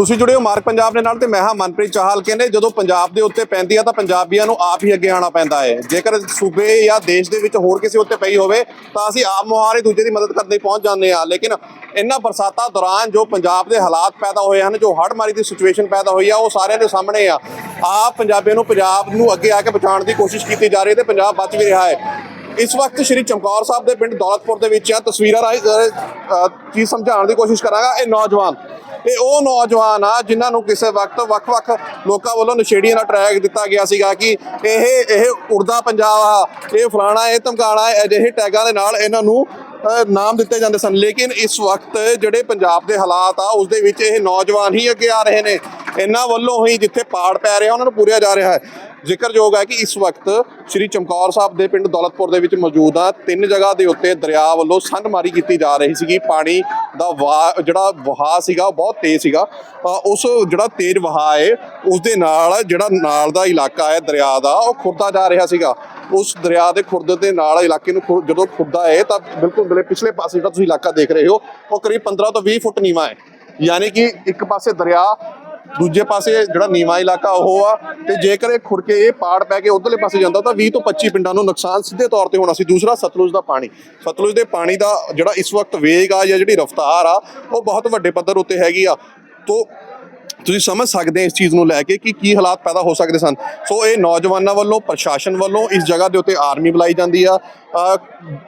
ਤੁਸੀਂ ਜੁੜੇ ਹੋ ਮਾਰਕ ਪੰਜਾਬ ਦੇ ਨਾਲ ਤੇ ਮੈਂ ਹਾਂ ਮਨਪ੍ਰੀਤ ਚਾਹਲ ਕਹਿੰਦੇ ਜਦੋਂ ਪੰਜਾਬ ਦੇ ਉੱਤੇ ਪੈਂਦੀ ਆ ਤਾਂ ਪੰਜਾਬੀਆਂ ਨੂੰ ਆਪ ਹੀ ਅੱਗੇ ਆਉਣਾ ਪੈਂਦਾ ਹੈ। ਜੇਕਰ ਸੂਬੇ ਜਾਂ ਦੇਸ਼ ਦੇ ਵਿੱਚ ਹੋਰ ਕਿਸੇ ਉੱਤੇ ਪਈ ਹੋਵੇ ਤਾਂ ਅਸੀਂ ਆਪ ਮੁਹਾਰੇ ਦੂਜੇ ਦੀ ਮਦਦ ਕਰਨ ਲਈ ਪਹੁੰਚ ਜਾਂਦੇ ਆ ਲੇਕਿਨ ਇਹਨਾਂ ਬਰਸਾਤਾਂ ਦੌਰਾਨ ਜੋ ਪੰਜਾਬ ਦੇ ਹਾਲਾਤ ਪੈਦਾ ਹੋਏ ਹਨ ਜੋ ਹੜ੍ਹਮਾਰੀ ਦੀ ਸਿਚੁਏਸ਼ਨ ਪੈਦਾ ਹੋਈ ਆ ਉਹ ਸਾਰਿਆਂ ਦੇ ਸਾਹਮਣੇ ਆ। ਆਪ ਪੰਜਾਬੀਆਂ ਨੂੰ ਪੰਜਾਬ ਨੂੰ ਅੱਗੇ ਆ ਕੇ ਬਚਾਉਣ ਦੀ ਕੋਸ਼ਿਸ਼ ਕੀਤੀ ਜਾ ਰਹੀ ਹੈ ਤੇ ਪੰਜਾਬ ਬਚ ਵੀ ਰਿਹਾ ਹੈ। ਇਸ ਵਕਤ ਸ਼੍ਰੀ ਚਮਕੌਰ ਸਾਹਿਬ ਦੇ ਪਿੰਡ ਦੌਲਤਪੁਰ ਦੇ ਵਿੱਚ ਆ। ਤਸਵੀਰਾਂ ਰਾਹੀਂ ਅ, ਚੀਜ਼ ਸਮਝਾਉਣ ਦੀ ਕੋਸ਼ਿਸ਼ ਕਰਾਂਗਾ। ਇਹ ਨੌਜਵਾਨ ਇਹ ਉਹ ਨੌਜਵਾਨ ਆ, ਜਿਨ੍ਹਾਂ ਨੂੰ ਕਿਸੇ ਵਕਤ ਵੱਖ-ਵੱਖ ਲੋਕਾਂ ਵੱਲੋਂ ਨਸ਼ੇੜੀਆਂ ਦਾ ਟਰੈਕ ਦਿੱਤਾ ਗਿਆ ਸੀਗਾ ਕਿ ਇਹ ਇਹ ਉੜਦਾ ਪੰਜਾਬ ਆ, ਇਹ ਫਲਾਣਾ, ਇਹ ਧਮਕਾਣਾ ਅਜਿਹੇ ਟੈਗਾਂ ਦੇ ਨਾਲ ਇਹਨਾਂ ਨੂੰ ਨਾਮ ਦਿੱਤੇ ਜਾਂਦੇ ਸਨ। ਲੇਕਿਨ ਇਸ ਵਕਤ ਜਿਹੜੇ ਪੰਜਾਬ ਦੇ ਹਾਲਾਤ ਆ, ਉਸ ਦੇ ਵਿੱਚ ਇਹ ਨੌਜਵਾਨ ਹੀ ਅੱਗੇ ਆ ਰਹੇ ਨੇ। ਇਹਨਾਂ ਵੱਲੋਂ ਹੀ ਜਿੱਥੇ ਪਾੜ ਪੈ ਰਿਹਾ, ਉਹਨਾਂ ਨੂੰ ਪੂਰਿਆ ਜਾ ਰਿਹਾ ਹੈ। ਜ਼ਿਕਰਯੋਗ ਹੈ ਕਿ ਇਸ ਵਕਤ ਸ੍ਰੀ ਚਮਕੌਰ ਸਾਹਿਬ ਦੇ ਪਿੰਡ ਦੌਲਤਪੁਰ ਦੇ ਵਿੱਚ ਮੌਜੂਦ ਆ। ਤਿੰਨ ਜਗ੍ਹਾ ਦੇ ਉੱਤੇ ਦਰਿਆ ਵੱਲੋਂ ਸੰਨਮਾਰੀ ਕੀਤੀ ਜਾ ਰਹੀ ਸੀਗੀ। ਪਾਣੀ ਦਾ ਵਾ ਜਿਹੜਾ ਵਹਾਅ ਸੀਗਾ, ਉਹ ਬਹੁਤ ਤੇਜ਼ ਸੀਗਾ। ਉਸ ਜਿਹੜਾ ਤੇਜ਼ ਵਹਾਅ ਹੈ ਉਸ ਦੇ ਨਾਲ ਜਿਹੜਾ ਨਾਲ ਦਾ ਇਲਾਕਾ ਹੈ ਦਰਿਆ ਦਾ, ਉਹ ਖੁਰਦਾ ਜਾ ਰਿਹਾ ਸੀਗਾ। ਉਸ ਦਰਿਆ ਦੇ ਖੁਰਦ ਦੇ ਨਾਲ ਇਲਾਕੇ ਨੂੰ ਖੁਰ- ਜਦੋਂ ਖੁਰਦਾ ਹੈ ਤਾਂ ਬਿਲਕੁਲ ਬਿਲੇ ਪਿਛਲੇ ਪਾਸੇ ਜਿਹੜਾ ਤੁਸੀਂ ਇਲਾਕਾ ਦੇਖ ਰਹੇ ਹੋ, ਉਹ ਕਰੀਬ 15 ਤੋਂ 20 ਫੁੱਟ ਨੀਵਾ ਹੈ ਯਾਨੀ ਕਿ ਇੱਕ ਪਾਸੇ ਦਰਿਆ ਦੂਜੇ ਪਾਸੇ ਜਿਹੜਾ ਨੀਵਾਂ ਇਲਾਕਾ ਉਹ ਆ ਤੇ ਜੇਕਰ ਇਹ ਖੁਰ ਕੇ ਇਹ ਪਾੜ ਪੈ ਕੇ ਉਧਰਲੇ ਪਾਸੇ ਜਾਂਦਾ ਤਾਂ 20 ਤੋਂ 25 ਪਿੰਡਾਂ ਨੂੰ ਨੁਕਸਾਨ ਸਿੱਧੇ ਤੌਰ ਤੇ ਹੋਣਾ ਸੀ। ਦੂਸਰਾ ਸਤਲੁਜ ਦਾ ਪਾਣੀ। ਸਤਲੁਜ ਦੇ ਪਾਣੀ ਦਾ ਜਿਹੜਾ ਇਸ ਵਕਤ ਵੇਗ ਆ ਜਾਂ ਜਿਹੜੀ ਰਫ਼ਤਾਰ ਆ, ਉਹ ਬਹੁਤ ਵੱਡੇ ਪੱਧਰ ਉੱਤੇ ਹੈਗੀ ਆ। ਤੋਂ ਤੁਸੀਂ ਸਮਝ ਸਕਦੇ ਇਸ ਚੀਜ਼ ਨੂੰ ਲੈ ਕੇ ਕਿ ਕੀ ਹਾਲਾਤ ਪੈਦਾ ਹੋ ਸਕਦੇ ਸਨ। ਸੋ ਇਹ ਨੌਜਵਾਨਾਂ ਵੱਲੋਂ, ਪ੍ਰਸ਼ਾਸਨ ਵੱਲੋਂ ਇਸ ਜਗ੍ਹਾ ਦੇ ਉੱਤੇ ਆਰਮੀ ਬੁਲਾਈ ਜਾਂਦੀ ਆ।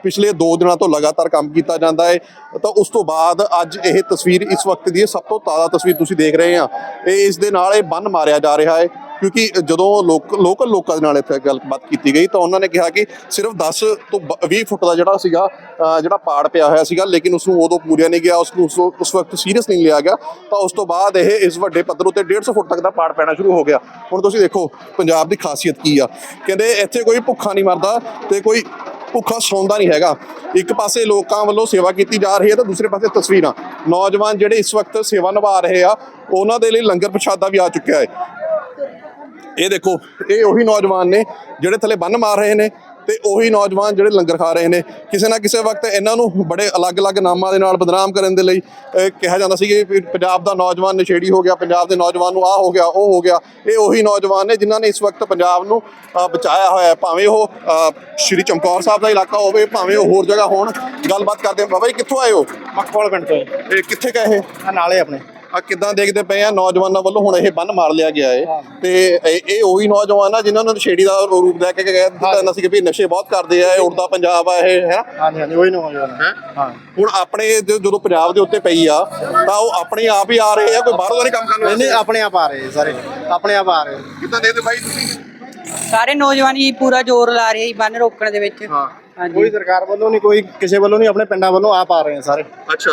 ਪਿਛਲੇ 2 ਦਿਨਾਂ ਤੋਂ ਲਗਾਤਾਰ ਕੰਮ ਕੀਤਾ ਜਾਂਦਾ ਹੈ ਤਾਂ ਉਸ ਤੋਂ ਬਾਅਦ ਅੱਜ ਇਹ ਤਸਵੀਰ ਇਸ ਵਕਤ ਦੀ ਸਭ ਤੋਂ ਤਾਜ਼ਾ ਤਸਵੀਰ ਤੁਸੀਂ ਦੇਖ ਰਹੇ ਆ। ਇਹ ਇਸ ਦੇ ਨਾਲ ਇਹ ਬੰਨ ਮਾਰਿਆ ਜਾ ਰਿਹਾ ਹੈ ਕਿਉਂਕਿ ਜਦੋਂ ਲੋਕ, ਲੋਕਲ ਲੋਕਾਂ ਦੇ ਨਾਲ ਇੱਥੇ ਗੱਲਬਾਤ ਕੀਤੀ ਗਈ ਤਾਂ ਉਹਨਾਂ ਨੇ ਕਿਹਾ ਕਿ ਸਿਰਫ 10 ਤੋਂ ਬ- 20 ਫੁੱਟ ਦਾ ਜਿਹੜਾ ਸੀਗਾ ਜਿਹੜਾ ਪਾੜ ਪਿਆ ਹੋਇਆ ਸੀਗਾ, ਲੇਕਿਨ ਉਸ ਨੂੰ ਉਦੋਂ ਪੂਰਿਆ ਨਹੀਂ ਗਿਆ ਉਸ ਨੂੰ ਉਸ ਉਸ ਵਕਤ ਸੀਰੀਅਸ ਨਹੀਂ ਲਿਆ ਗਿਆ, ਤਾਂ ਉਸ ਤੋਂ ਬਾਅਦ ਇਹ ਇਸ ਵੱਡੇ ਪੱਧਰ ਉੱਤੇ 150 ਫੁੱਟ ਤੱਕ ਦਾ ਪਾੜ ਪੈਣਾ ਸ਼ੁਰੂ ਹੋ ਗਿਆ। ਹੁਣ ਤੁਸੀਂ ਦੇਖੋ, ਪੰਜਾਬ ਦੀ ਖਾਸੀਅਤ ਕੀ ਆ। ਕਹਿੰਦੇ ਇੱਥੇ ਕੋਈ ਭੁੱਖਾ ਨਹੀਂ ਮਰਦਾ ਤੇ ਕੋਈ ਭੁੱਖਾ ਸੌਂਦਾ ਨਹੀਂ ਹੈਗਾ। ਇੱਕ ਪਾਸੇ ਲੋਕਾਂ ਵੱਲੋਂ ਸੇਵਾ ਕੀਤੀ ਜਾ ਰਹੀ ਹੈ ਤਾਂ ਦੂਸਰੇ ਪਾਸੇ ਤਸਵੀਰਾਂ। ਨੌਜਵਾਨ ਜਿਹੜੇ ਇਸ ਵਕਤ ਸੇਵਾ ਨਿਭਾ ਰਹੇ ਆ, ਉਹਨਾਂ ਦੇ ਲਈ ਲੰਗਰ ਪ੍ਰਸ਼ਾਦਾ ਵੀ ਆ ਚੁੱਕਿਆ ਹੈ। ਇਹ ਦੇਖੋ ਇਹ ਉਹੀ ਨੌਜਵਾਨ ਨੇ ਜਿਹੜੇ ਥੱਲੇ ਬੰਨ ਮਾਰ ਰਹੇ ਨੇ ਤੇ ਉਹੀ ਨੌਜਵਾਨ ਜਿਹੜੇ ਲੰਗਰ ਖਾ ਰਹੇ ਨੇ। ਕਿਸੇ ਨਾ ਕਿਸੇ ਵਕਤ ਇਹਨਾਂ ਨੂੰ ਬੜੇ ਅਲੱਗ-ਅਲੱਗ ਨਾਮਾਂ ਦੇ ਨਾਲ ਬਦਨਾਮ ਕਰਨ ਦੇ ਲਈ ਕਿਹਾ ਜਾਂਦਾ ਸੀ ਕਿ ਪੰਜਾਬ ਦਾ ਨੌਜਵਾਨ ਨਸ਼ੇੜੀ ਹੋ ਗਿਆ ਪੰਜਾਬ ਦੇ ਨੌਜਵਾਨ ਨੂੰ ਆਹ ਹੋ ਗਿਆ ਉਹ ਹੋ ਗਿਆ। ਇਹ ਉਹੀ ਨੌਜਵਾਨ ਨੇ ਜਿਨ੍ਹਾਂ ਨੇ ਇਸ ਵਕਤ ਪੰਜਾਬ ਨੂੰ ਬਚਾਇਆ ਹੋਇਆ ਹੈ। ਭਾਵੇਂ ਉਹ ਸ਼੍ਰੀ ਚਮਕੌਰ ਸਾਹਿਬ ਦਾ ਇਲਾਕਾ ਹੋਵੇ ਭਾਵੇਂ ਉਹ ਹੋਰ ਜਗ੍ਹਾ ਹੋਣ। ਗੱਲਬਾਤ ਕਰਦੇ ਹਾਂ। ਬਾਬਾ ਜੀ ਕਿੱਥੋਂ ਆਏ ਹੋ? ਮਕਵਾਲ ਪਿੰਡ ਤੋਂ ਇਹ ਕਿੱਥੇ ਗਏ ਇਹ? ਆ ਨਾਲੇ ਆਪਣੇ। ਆ ਕਿੱਦਾਂ ਦੇਖਦੇ ਪਏ ਆ? ਨੌਜਵਾਨਾਂ ਵੱਲੋਂ ਹੁਣ ਇਹ ਬੰਨ ਮਾਰ ਲਿਆ ਗਿਆ ਹੈ ਤੇ ਇਹ ਇਹ ਉਹੀ ਨੌਜਵਾਨ ਆ ਜਿਨ੍ਹਾਂ ਨੂੰ ਨਸ਼ੇੜੀ ਦਾ ਰੂਪ ਲੈ ਕੇ ਕਹਿ ਦਿੱਤਾ ਸੀ ਕਿ ਵੀ ਨਸ਼ੇ ਬਹੁਤ ਕਰਦੇ ਆ ਇਹ ਉੜਦਾ ਪੰਜਾਬ ਆ ਇਹ ਹੈ ਹਾਂਜੀ ਹਾਂਜੀ ਉਹੀ ਨੌਜਵਾਨ ਹੈਂ? ਹਾਂ। ਹੁਣ ਆਪਣੇ ਜ- ਜਦੋਂ ਪੰਜਾਬ ਦੇ ਉੱਤੇ ਪਈ ਆ ਤਾਂ ਉਹ ਆਪਣੇ ਆਪ ਹੀ ਆ ਰਹੇ ਆ ਕੋਈ ਬਾਹਰੋਂ ਦਾ ਨਹੀਂ ਕੰਮ ਕਰਨ ਨਹੀਂ ਨਹੀਂ ਵਾਸਤੇ? ਆਪਣੇ ਆਪ ਆ ਰਹੇ ਸਾਰੇ। ਆਪਣੇ ਆਪ ਆ ਰਹੇ। ਕਿੱਦਾਂ ਦੇਖਦੇ ਬਾਈ ਤੁਸੀਂ? ਸਾਰੇ ਨੌਜਵਾਨ ਹੀ ਪੂਰਾ ਜ਼ੋਰ ਲਾ ਰਹੇ ਜੀ ਬੰਨ ਰੋਕਣ ਦੇ ਵਿੱਚ। ਹਾਂ। ਕੋਈ ਸਰਕਾਰ ਵੱਲੋਂ ਨਹੀਂ ਕੋਈ ਕਿਸੇ ਵੱਲੋਂ ਨਹੀਂ ਆਪਣੇ ਪਿੰਡਾਂ ਵੱਲੋਂ ਆਪ ਆ ਰਹੇ ਆ ਸਾਰੇ। ਅੱਛਾ।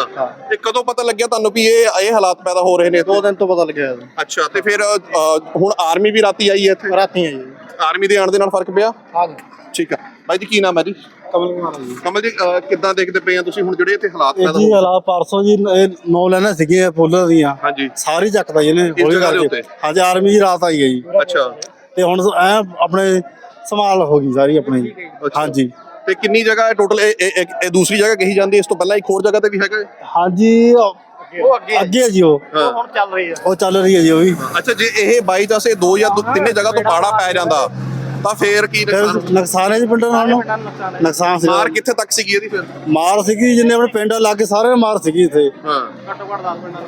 ਇਹ ਕਦੋਂ ਪਤਾ ਲੱਗਿਆ ਤੁਹਾਨੂੰ ਵੀ ਇਹ ਇਹ ਹਾਲਾਤ ਪੈਦਾ ਹੋ ਰਹੇ ਨੇ ਦੋ ਦਿਨ ਤੋਂ ਪਤਾ ਲੱਗਿਆ ਜੀ। ਅੱਛਾ ਤੇ ਫਿਰ ਅ, ਹੁਣ ਆਰਮੀ ਵੀ ਰਾਤੀ ਆਈ ਹੈ ਇੱਥੇ? ਰਾਤੀ ਹੈ ਜੀ। ਆਰਮੀ ਦੇ ਆਉਣ ਦੇ ਨਾਲ ਫ਼ਰਕ ਪਿਆ? ਹਾਂਜੀ ਠੀਕ ਆ। ਬਾਈ ਜੀ ਕੀ ਨਾਮ ਹੈ ਜੀ? ਕਮਲ ਕੁਮਾਰ ਜੀ। ਕਮਲ ਜੀ ਅ, ਕਿੱਦਾਂ ਦੇਖਦੇ ਪਏ ਆ ਤੁਸੀਂ ਹੁਣ ਜਿਹੜੇ ਇੱਥੇ ਹਾਲਾਤ ਇਹ ਪੈਦਾ ਜੀ ਹੋ ਹਾਲਾਤ ਪਰਸੋਂ ਜੀ ਇਹ ਨੌ ਲੈਣਾ ਸੀਗੀਆਂ ਫੁੱਲਾਂ ਦੀਆਂ। ਹਾਂਜੀ। ਸਾਰੀ ਚੱਕਦਾ ਜੀ ਇਹਨੇ ਹੌਲੀ ਜਗ੍ਹਾ ਦੇ ਕਰਕੇ। ਉੱਤੇ? ਹਾਂਜੀ ਆਰਮੀ ਦੀ ਰਾਤ ਆਈ ਹੈ ਜੀ। ਅੱਛਾ। ਤੇ ਹੁਣ ਐ ਆਪਣੇ ਸੰਭਾਲ ਹੋ ਗਈ ਸਾਰੀ ਆਪਣੀ। ਹਾਂਜੀ। ਤੇ ਕਿੰਨੀ ਜਗ੍ਹਾ ਹੈ ਟੋਟਲ ਇਹ ਇਹ- ਇਹ- ਇਹ ਦੂਸਰੀ ਜਗ੍ਹਾ ਕਹੀ ਜਾਂਦੀ ਹੈ, ਇਸ ਤੋਂ ਪਹਿਲਾਂ ਇੱਕ ਹੋਰ ਜਗ੍ਹਾ ਤੇ ਵੀ ਹੈਗਾ ਹੈ? ਹਾਂਜੀ ਉਹ ਅੱਗੇ ਅੱਗੇ ਹੈ ਜੀ ਉਹ। ਹਾਂ। ਹੁਣ ਚੱਲ ਰਹੀ ਹੈ। ਉਹ ਚੱਲ ਰਹੀ ਹੈ ਜੀ ਉਹ ਵੀ। ਅੱਛਾ ਜੇ ਇਹ ਬਾਈ ਚਾਂਸ ਇਹ ਦੋ ਜਾਂ ਦੋ- ਤਿੰਨੇ ਜਗ੍ਹਾ ਤੋਂ ਪਾੜਾ ਪੈ ਜਾਂਦਾ ਤਾਂ ਫੇਰ ਕੀ ਫਿਰ ਨੁਕਸਾਨ? ਨੁਕਸਾਨ ਹੈ ਜੀ ਪਿੰਡਾਂ ਨਾਲ? ਨੂੰ ਨੁਕਸਾਨ ਸੀ ਮਾਰ ਕਿੱਥੇ ਤੱਕ ਸੀਗੀ ਇਹਦੀ ਫਿਰ? ਮਾਰ ਸੀਗੀ ਜਿੰਨੇ ਆਪਣੇ ਪਿੰਡ ਲਾਗੇ ਸਾਰੇ ਮਾਰ ਸੀਗੀ ਇੱਥੇ। ਹਾਂ। ਘੱਟੋ ਘੱਟ 10 ਪਿੰਡਾਂ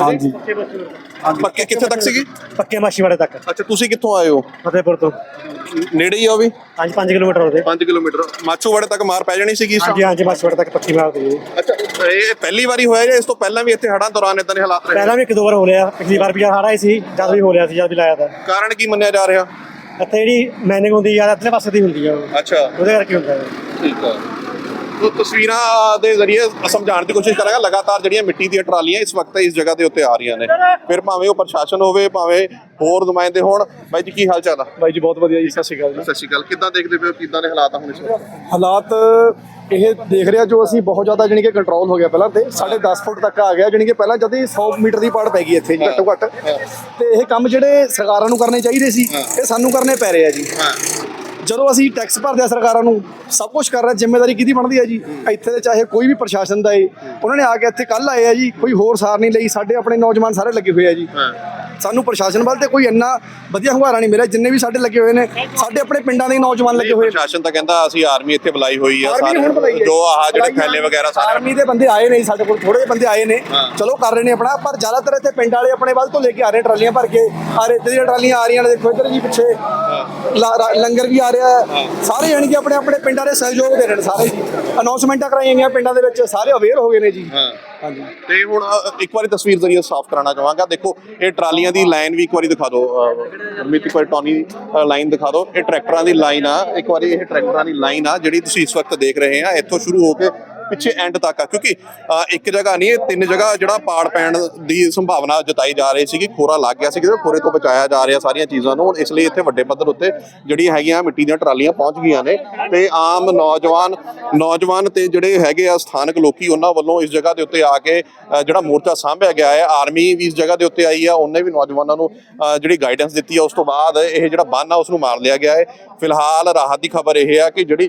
ਹਾਂਜੀ। ਪੱਕੇ ਕਿੱਥੇ ਤੱਕ ਸੀਗੀ? ਪੱਕੇ ਮਾਛੀਵਾੜੇ ਤੱਕ। ਅੱਛਾ ਤੁਸੀਂ ਕਿੱਥੋਂ ਆਏ ਹੋ? ਫਤਿਹਪੁਰ ਤੋਂ। ਨੇੜੇ ਹੀ ਆ ਉਹ ਵੀ? ਹਾਂਜੀ 5 ਕਿਲੋਮੀਟਰ ਹੋਦੇ 5 ਕਿਲੋਮੀਟਰ। ਮਾਛੂਵਾੜੇ ਤੱਕ ਮਾਰ ਪੈ ਜਾਣੀ ਸੀਗੀ ਹਾਂਜੀ ਹਾਂਜੀ ਮਾਛੀਵਾੜੇ ਤੱਕ ਪੱਕੀ ਮਾਰਦੀ ਹੈ ਜੀ। ਅੱਛਾ ਇਹ ਪਹਿਲੀ ਵਾਰੀ ਹੋਇਆ ਜਾਂ ਇਸ ਤੋਂ ਪਹਿਲਾਂ ਵੀ ਇੱਥੇ ਹੜਾਂ ਦੌਰਾਨ ਇਦਾਂ ਦੇ ਹਾਲਾਤ ਰਹੇ? ਪਹਿਲਾਂ ਵੀ ਇੱਕ ਦੋ ਵਾਰ ਹੋ ਲਿਆ। ਪਿਛਲੀ ਵਾਰ ਵੀ ਹਾਰਾ ਹੀ ਸੀ ਜਦ ਵੀ ਹੋ ਲਿਆ ਸੀ ਜਦ ਵੀ ਲਾਇਆ ਤਾਂ। ਕਾਰਨ ਕੀ ਮੰਨਿਆ ਜਾ ਰਿਹਾ? ਇੱਥੇ ਜਿਹੜੀ ਮੈਨਿੰਗ ਹੁੰਦੀ ਆ ਇੱਧਰਲੇ ਪਾਸੇ ਦੀ ਹੁੰਦੀ ਆ। ਅੱਛਾ। ਉਹਦੇ ਕਰਕੇ ਹੁੰਦਾ ਠੀਕ ਆ। ਤਸਵੀਰਾਂ ਦੇ ਜ਼ਰੀਏ ਸਮਝਾਉਣ ਦੀ ਕੋਸ਼ਿਸ਼ ਕਰਾਂਗਾ। ਲਗਾਤਾਰ ਜਿਹੜੀਆਂ ਮਿੱਟੀ ਦੀਆਂ ਟਰਾਲੀਆਂ ਇਸ ਵਕਤ ਇਸ ਜਗ੍ਹਾ ਦੇ ਉੱਤੇ ਆ ਰਹੀਆਂ ਨੇ। ਫਿਰ ਭਾਵੇਂ ਉਹ ਪ੍ਰਸ਼ਾਸਨ ਹੋਵੇ ਭਾਵੇਂ ਹੋਰ ਨੁਮਾਇੰਦੇ ਹੋਣ। ਬਾਈ ਜੀ ਕੀ ਹਾਲ ਚਾਲ ਆ? ਬਾਈ ਜੀ ਬਹੁਤ ਵਧੀਆ ਜੀ ਸਤਿ ਸ਼੍ਰੀ ਅਕਾਲ ਜੀ। ਸਤਿ ਸ਼੍ਰੀ ਅਕਾਲ। ਕਿੱਦਾਂ ਦੇਖਦੇ ਪਏ ਕਿੱਦਾਂ ਦੇ ਹਾਲਾਤ ਆ ਹੁਣ ਇਸ ਹਾਲਾਤ ਇਹ ਦੇਖ ਰਿਹਾ ਜੋ ਅਸੀਂ ਬਹੁਤ ਜ਼ਿਆਦਾ ਜਾਣੀ ਕਿ ਕੰਟਰੋਲ ਹੋ ਗਿਆ ਪਹਿਲਾਂ ਤੇ ਸਾਡੇ 10 ਫੁੱਟ ਤੱਕ ਆ ਗਿਆ ਜਾਣੀ ਕਿ ਪਹਿਲਾਂ ਜਦ ਹੀ 100 ਮੀਟਰ ਦੀ ਪਾੜ ਪੈ ਗਈ ਇੱਥੇ ਘੱਟੋ ਘੱਟ। ਤੇ ਇਹ ਕੰਮ ਜਿਹੜੇ ਸਰਕਾਰਾਂ ਨੂੰ ਕਰਨੇ ਚਾਹੀਦੇ ਸੀ ਇਹ ਸਾਨੂੰ ਕਰਨੇ ਪੈ ਰਹੇ ਆ ਜੀ। ਜਦੋਂ ਅਸੀਂ ਟੈਕਸ ਭਰਦੇ ਆ ਸਰਕਾਰਾਂ ਨੂੰ, ਸਭ ਕੁਝ ਕਰ ਰਹੇ ਜ਼ਿੰਮੇਵਾਰੀ ਕਿਹਦੀ ਬਣਦੀ ਹੈ ਜੀ? ਇੱਥੇ ਦੇ ਚਾਹੇ ਕੋਈ ਵੀ ਪ੍ਰਸ਼ਾਸਨ ਦਾ ਏ, ਉਹਨਾਂ ਨੇ ਆ ਕੇ ਇੱਥੇ ਕੱਲ ਆਏ ਆ ਜੀ, ਕੋਈ ਹੋਰ ਸਾਰ ਨਹੀਂ ਲਈ, ਸਾਡੇ ਆਪਣੇ ਨੌਜਵਾਨ ਸਾਰੇ ਲੱਗੇ ਹੋਏ ਆ ਜੀ। ਸਾਨੂੰ ਪ੍ਰਸ਼ਾਸਨ ਵੱਲ ਤੇ ਕੋਈ ਇੰਨਾ ਵਧੀਆ ਹੁੰਗਾਰਾ ਨਹੀਂ ਮਿਲਿਆ। ਜਿੰਨੇ ਵੀ ਸਾਡੇ ਲੱਗੇ ਹੋਏ ਨੇ ਸਾਡੇ ਆਪਣੇ ਪਿੰਡਾਂ ਦੇ ਨੌਜਵਾਨ ਲੱਗੇ ਹੋਏ। ਨੇ ਪ੍ਰਸ਼ਾਸਨ ਤਾਂ ਕਹਿੰਦਾ ਅਸੀਂ ਆਰਮੀ ਇੱਥੇ ਬੁਲਾਈ ਹੋਈ ਆ ਸਾਰੇ। ਜੋ ਆਹ ਜਿਹੜੇ। ਥੈਲੇ ਵਗੈਰਾ ਸਾਰੇ ਆਰਮੀ ਦੇ ਬੰਦੇ ਆਏ ਨੇ ਸਾਡੇ ਕੋਲ ਥੋੜੇ ਜਿਹੇ ਬੰਦੇ ਆਏ ਨੇ। ਚਲੋ ਕਰ ਰਹੇ ਨੇ ਆਪਣਾ ਪਰ ਜ਼ਿਆਦਾਤਰ ਇੱਥੇ ਪਿੰਡ ਵਾਲੇ ਆਪਣੇ ਵੱਲ ਤੋਂ ਲੈ ਕੇ ਆ ਰਹੇ ਟਰਾਲੀਆਂ ਭਰ ਕੇ। ਆ ਰੇਤੇ ਦੀਆਂ ਟਰਾਲੀਆਂ ਆ ਰਹੀਆਂ ਨੇ ਦੇਖੋ ਇੱਧਰ ਜੀ ਪਿੱਛੇ। ਲੰਗਰ ਵੀ ਆ ਰਿਹਾ। ਸਾਰੇ ਜਾਣੀ ਕਿ ਆਪਣੇ ਆਪਣੇ ਪਿੰਡਾਂ ਦੇ ਸਹਿਯੋਗ ਦੇ ਰਹੇ ਨੇ ਸਾਰੇ। ਜੀ ਅਨਾਉਂਸਮੈਂਟਾਂ ਕਰਾਈਆਂ ਗਈਆਂ ਪਿੰਡਾਂ ਦੇ ਵਿੱਚ ਸਾਰੇ ਅਵੇਅਰ ਹੋ ਗਏ ਨੇ ਜੀ। ਹਾਂਜੀ। ਤੇ ਹੁਣ ਅ, ਇੱਕ ਵਾਰੀ ਤਸਵੀਰ ਜ਼ਰੀਏ ਸਾਫ਼ ਕਰਾਉਣਾ ਚਾਹਾਂਗਾ। ਦੇਖੋ ਇਹ ਟਰਾਲੀਆਂ ਦੀ ਲਾਈਨ ਵੀ ਇੱਕ ਵਾਰੀ ਦਿਖਾ ਦਿਓ। ਅਮਿਤ ਇੱਕ ਵਾਰੀ ਟੌਨੀ ਲਾਈਨ ਦਿਖਾ ਦਿਓ। ਇਹ ਟਰੈਕਟਰਾਂ ਦੀ ਲਾਈਨ ਆ। ਇੱਕ ਵਾਰੀ ਇਹ ਟਰੈਕਟਰਾਂ ਦੀ ਲਾਈਨ ਆ ਜਿਹੜੀ ਤੁਸੀਂ ਇਸ ਵਕਤ ਦੇਖ ਰਹੇ ਆ ਇੱਥੋਂ ਸ਼ੁਰੂ ਹੋ ਕੇ ਪਿੱਛੇ ਐਂਡ ਤੱਕ ਆ। ਕਿਉਂਕਿ ਇੱਕ ਜਗ੍ਹਾ ਨਹੀਂ ਇਹ ਤਿੰਨ ਜਗ੍ਹਾ ਜਿਹੜਾ ਪਾੜ ਪੈਣ ਦੀ ਸੰਭਾਵਨਾ ਜਤਾਈ ਜਾ ਰਹੀ ਸੀਗੀ, ਖੋਰਾ ਲੱਗ ਗਿਆ ਸੀ ਕਿ ਖੋਰੇ ਤੋਂ ਬਚਾਇਆ ਜਾ ਰਿਹਾ ਸਾਰੀਆਂ ਚੀਜ਼ਾਂ ਨੂੰ। ਇਸ ਲਈ ਇੱਥੇ ਵੱਡੇ ਪੱਧਰ ਉੱਤੇ ਜਿਹੜੀਆਂ ਹੈਗੀਆਂ ਮਿੱਟੀ ਦੀਆਂ ਟਰਾਲੀਆਂ ਪਹੁੰਚ ਗਈਆਂ ਨੇ ਤੇ ਆਮ ਨੌਜਵਾਨ ਨੌਜਵਾਨ ਤੇ ਜਿਹੜੇ ਹੈਗੇ ਆ ਸਥਾਨਕ ਲੋਕੀ, ਉਹਨਾਂ ਵੱਲੋਂ ਇਸ ਜਗ੍ਹਾ ਦੇ ਉੱਤੇ ਆ ਕੇ ਜਿਹੜਾ ਮੋਰਚਾ ਸਾਂਭਿਆ ਗਿਆ ਹੈ, ਆਰਮੀ ਵੀ ਇਸ ਜਗ੍ਹਾ ਦੇ ਉੱਤੇ ਆਈ ਆ, ਉਹਨੇ ਵੀ ਨੌਜਵਾਨਾਂ ਨੂੰ ਜਿਹੜੀ ਗਾਈਡੈਂਸ ਦਿੱਤੀ ਆ, ਉਸ ਤੋਂ ਬਾਅਦ ਇਹ ਜਿਹੜਾ ਬੰਨ ਆ ਉਸ ਨੂੰ ਮਾਰ ਲਿਆ ਗਿਆ ਹੈ। ਫਿਲਹਾਲ ਰਾਹਤ ਦੀ ਖਬਰ ਇਹ ਹੈ ਕਿ ਜਿਹੜੀ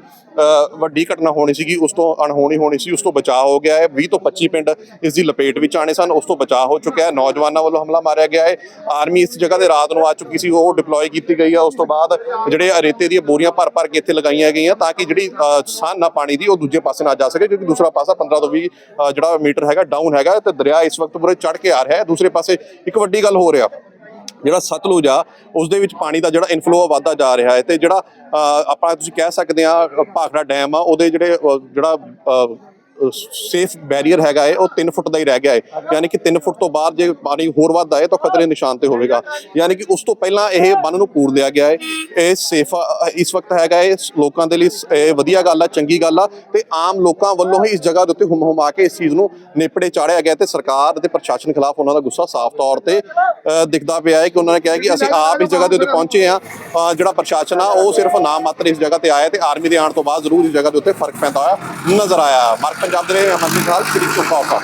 ਵੱਡੀ ਘਟਨਾ ਹੋਣੀ ਸੀਗੀ ਉਸ ਤੋਂ ਅਣਹੋਣੀ ਹੋਣੀ ਸੀ ਉਸ ਤੋਂ ਬਚਾਅ ਹੋ ਗਿਆ ਹੈ। 20 ਤੋਂ 25 ਪਿੰਡ ਇਸ ਦੀ ਲਪੇਟ ਵਿੱਚ ਆਣੇ ਸਨ ਉਸ ਤੋਂ ਬਚਾਅ ਹੋ ਚੁੱਕਿਆ ਹੈ। ਨੌਜਵਾਨਾਂ ਵੱਲੋਂ ਹਮਲਾ ਮਾਰਿਆ ਗਿਆ ਹੈ। ਆਰਮੀ ਇਸ ਜਗ੍ਹਾ ਤੇ ਰਾਤ ਨੂੰ ਆ ਚੁੱਕੀ ਸੀ ਉਹ ਡਿਪਲੋਏ ਕੀਤੀ ਗਈ ਹੈ ਉਸ ਤੋਂ ਬਾਅਦ ਜਿਹੜੇ ਰੇਤੇ ਦੀਆਂ ਬੋਰੀਆਂ ਭਰ ਭਰ ਕੇ ਇੱਥੇ ਲਗਾਈਆਂ ਗਈਆਂ ਤਾਂ ਕਿ ਜਿਹੜੀ ਅ, ਸਾਨ ਨਾ ਪਾਣੀ ਦੀ ਉਹ ਦੂਜੇ ਪਾਸੇ ਨਾ ਜਾ ਸਕੇ ਕਿਉਂਕਿ ਦੂਸਰਾ ਪਾਸਾ 15 ਤੋਂ 20 ਜਿਹੜਾ ਮੀਟਰ ਹੈਗਾ ਡਾਊਨ ਹੈਗਾ ਤੇ ਦਰਿਆ ਇਸ ਵਕਤ ਪੂਰੇ ਚੜ ਕੇ ਆ ਰਿਹਾ ਹੈ। ਦੂਸਰੇ ਪਾਸੇ ਇੱਕ ਵੱਡੀ ਗੱਲ ਹੋ ਰਿਹਾ। ਜਿਹੜਾ ਸਤਲੁਜ ਆ ਉਸ ਦੇ ਵਿੱਚ ਪਾਣੀ ਦਾ ਜਿਹੜਾ ਇਨਫਲੋ ਵਧਦਾ ਜਾ ਰਿਹਾ ਹੈ ਤੇ ਜਿਹੜਾ ਅ, ਆਪਾਂ ਤੁਸੀਂ ਕਹਿ ਸਕਦੇ ਆ ਭਾਖੜਾ ਡੈਮ ਆ ਉਹਦੇ ਜਿਹੜੇ ਜਿਹੜਾ ਸੇਫ ਬੈਰੀਅਰ ਹੈਗਾ ਏ ਉਹ 3 ਫੁੱਟ ਦਾ ਹੀ ਰਹਿ ਗਿਆ ਏ। ਯਾਨੀ ਕਿ 3 ਫੁੱਟ ਤੋਂ ਬਾਅਦ ਜੇ ਪਾਣੀ ਹੋਰ ਵੱਧਦਾ ਹੈ ਤਾਂ ਖਤਰੇ ਨਿਸ਼ਾਨ ਤੇ ਹੋਵੇਗਾ। ਯਾਨੀ ਕਿ ਉਸ ਤੋਂ ਪਹਿਲਾਂ ਇਹ ਬੰਨ ਨੂੰ ਪੂਰ ਲਿਆ ਗਿਆ ਹੈ ਇਹ ਸੇਫ ਇਸ ਵਕਤ ਹੈਗਾ ਏ ਲੋਕਾਂ ਦੇ ਲਈ ਇਹ ਵਧੀਆ ਗੱਲ ਆ ਚੰਗੀ ਗੱਲ ਆ। ਤੇ ਆਮ ਲੋਕਾਂ ਵੱਲੋਂ ਹੀ ਇਸ ਜਗ੍ਹਾ ਦੇ ਉੱਤੇ ਹੁਮ ਹੁਮਾ ਕੇ ਇਸ ਚੀਜ਼ ਨੂੰ ਨੇਪੜੇ ਚਾੜਿਆ ਗਿਆ ਤੇ ਸਰਕਾਰ ਅਤੇ ਪ੍ਰਸ਼ਾਸਨ ਖਿਲਾਫ ਉਹਨਾਂ ਦਾ ਗੁੱਸਾ ਸਾਫ਼ ਤੌਰ ਤੇ ਅ, ਦਿਖਦਾ ਪਿਆ ਹੈ ਕਿ ਉਹਨਾਂ ਨੇ ਕਿਹਾ ਕਿ ਅਸੀਂ ਆਪ ਇਸ ਜਗ੍ਹਾ ਦੇ ਉੱਤੇ ਪਹੁੰਚੇ ਆ ਜਿਹੜਾ ਪ੍ਰਸ਼ਾਸਨ ਆ ਉਹ ਸਿਰਫ ਨਾਮ ਮਾਤਰ ਇਸ ਜਗ੍ਹਾ ਤੇ ਆਇਆ ਤੇ ਆਰਮੀ ਦੇ ਆਉਣ ਤੋਂ ਬਾਅਦ ਜ਼ਰੂਰ ਇਸ ਜਗ੍ਹਾ ਦੇ ਉੱਤੇ ਫ਼ਰਕ ਪੈਂਦਾ ਹੋਇਆ ਨਜ਼ਰ ਆਇਆ। ਮਾਰਕ ਪੰਜਾਬ ਦੇ ਲਈ ਅਮਨਦੀਪ ਨਾਲ ਸ੍ਰੀ ਚੋਪਾ